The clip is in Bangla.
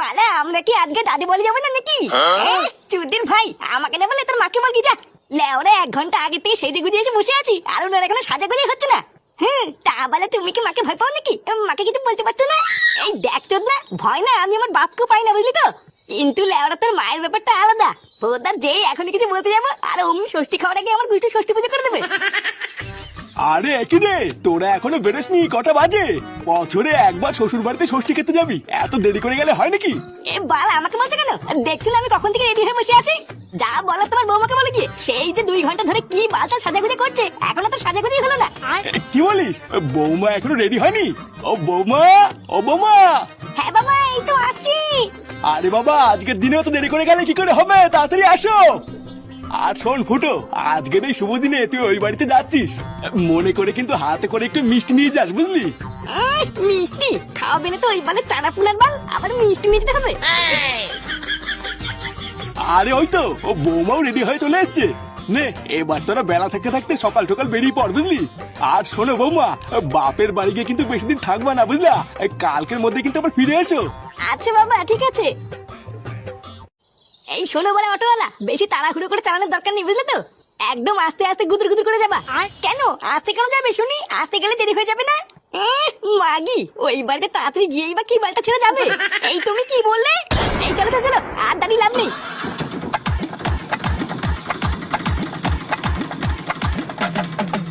বালা আমরা কি আজকে দাদি বলে যাব না নাকি? চুদির ভাই আমাকে না বলে তোর মাকে বল কি যা। লেওরা এক ঘণ্টা আগে থেকে সেজে গুজে এসে বসে আছি আর ওনার এখানে সাজা গুজে হচ্ছে না। হ্যাঁ তা বলে তুমি কি মাকে ভয় পাও নাকি? মাকে কিছু বলতে পারছ না? এই দেখ চোদ না ভয় না আমি আমার বাপকে পাই না বুঝলি তো? কিন্তু লেওরা তোর মায়ের ব্যাপারটা আলাদা। ওদার যেই এখনই কিছু বলতে যাব আর অমনি ষষ্ঠী খাওয়ার আগে আমার গুষ্টি ষষ্ঠী পুজো করে দেবে। আরে একই রে। তোরা এখনও বেরোসনি কটা বাজে? বছরে একবার শ্বশুর বাড়িতে ষষ্ঠী খেতে যাবি। এত দেরি করে গেলে হয় নাকি? এ বাল আমাকে বলছো কেন? দেখছ না আমি কখন থেকে রেডি হয়ে বসে আছি। যা বলার তোমার বৌমাকে বলে গিয়ে। সেই যে দুই ঘণ্টা ধরে কি বালটা সাজাগুজি করছে এখনও তো সাজাগুজি হলো না। কি বলিস? বৌমা এখনও রেডি হয়নি? ও বৌমা ও বৌমা। হ্যাঁ বাবা এই তো আসছি। আরে বাবা আজকের দিনেও তো দেরি করে গেলে কি করে হবে? তাড়াতাড়ি আসো। আর শোন ফুটো আজকের এই শুভ দিনে তুই ওই বাড়িতে যাচ্ছিস। মনে করে কিন্তু হাতে করে একটু মিষ্টি নিয়ে যাস বুঝলি? মিষ্টি? খাওয়াবে না তো? ওই বালে চানা পুলার বাল? আবার মিষ্টি নিতে হবে? আরে ওই তো ও বৌমাও রেডি হয়ে চলে এসছে। নে এবার তোরা বেলা থাকতে থাকতে সকাল সকাল বেরিয়ে পড় বুঝলি? আর শোনো বৌমা বাপের বাড়ি গিয়ে কিন্তু বেশি দিন থাকবা না বুঝলা? কালকের মধ্যে কিন্তু আবার ফিরে এসো। আচ্ছা বাবা ঠিক আছে। এই শোনো বলে অটোওয়ালা বেশি তাড়াহুড়ো করে চালানোর দরকার নেই বুঝলে তো? একদম আস্তে আস্তে গুদুর গুদুর করে যাবা। কেন? আস্তে কেন যাবে শুনি? আস্তে গেলে দেরি হয়ে যাবে না? এ, মাগি ওই বাড়িতে তাড়াতাড়ি গিয়েই বা কি বাড়িটা ছেড়ে যাবে? এই তুমি কি বললে? এই চলো চলো আর দাঁড়িয়ে লাভ নেই।